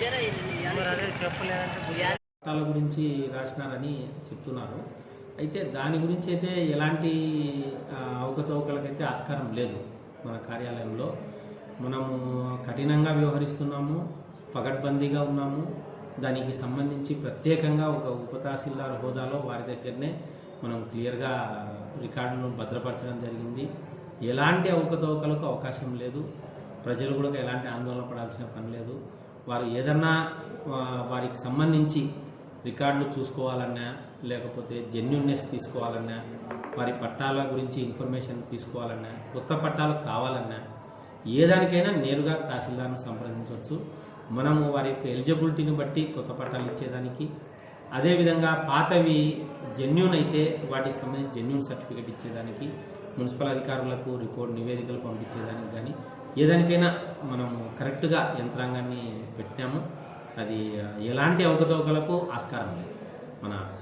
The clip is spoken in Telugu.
మరి చట్టాల గురించి రాసినారని చెప్తున్నారు. అయితే దాని గురించి అయితే ఎలాంటి అవకతవకలకైతే ఆస్కారం లేదు మన కార్యాలయంలో. మనము కఠినంగా వ్యవహరిస్తున్నాము పగడ్బందీగా ఉన్నాము. దానికి సంబంధించి ప్రత్యేకంగా ఒక ఉపతహసీల్దార్ హోదాలో వారి దగ్గరనే మనం క్లియర్గా రికార్డును భద్రపరచడం జరిగింది. ఎలాంటి అవకతవకలకు అవకాశం లేదు. ప్రజలు కూడా ఎలాంటి ఆందోళన పడాల్సిన పని లేదు. వారు ఏదన్నా వారికి సంబంధించి రికార్డులు చూసుకోవాలన్నా లేకపోతే జెన్యున్నెస్ తీసుకోవాలన్నా వారి పట్టాల గురించి ఇన్ఫర్మేషన్ తీసుకోవాలన్నా కొత్త పట్టాలు కావాలన్నా ఏ దానికైనా నేరుగా తహసీల్దార్ను సంప్రదించవచ్చు. మనము వారి యొక్క ఎలిజిబిలిటీని బట్టి కొత్త పట్టాలు ఇచ్చేదానికి. అదేవిధంగా పాతవి జెన్యున్ అయితే వాటికి సంబంధించి జెన్యున్ సర్టిఫికేట్ ఇచ్చేదానికి మున్సిపల్ అధికారులకు రిపోర్ట్ నివేదికలు పంపించేదానికి కానీ ఏదానికైనా మనం కరెక్ట్గా యంత్రాంగాన్ని పెట్టాము. అది ఎలాంటి అవకతవకలకు ఆస్కారం లేదు. మన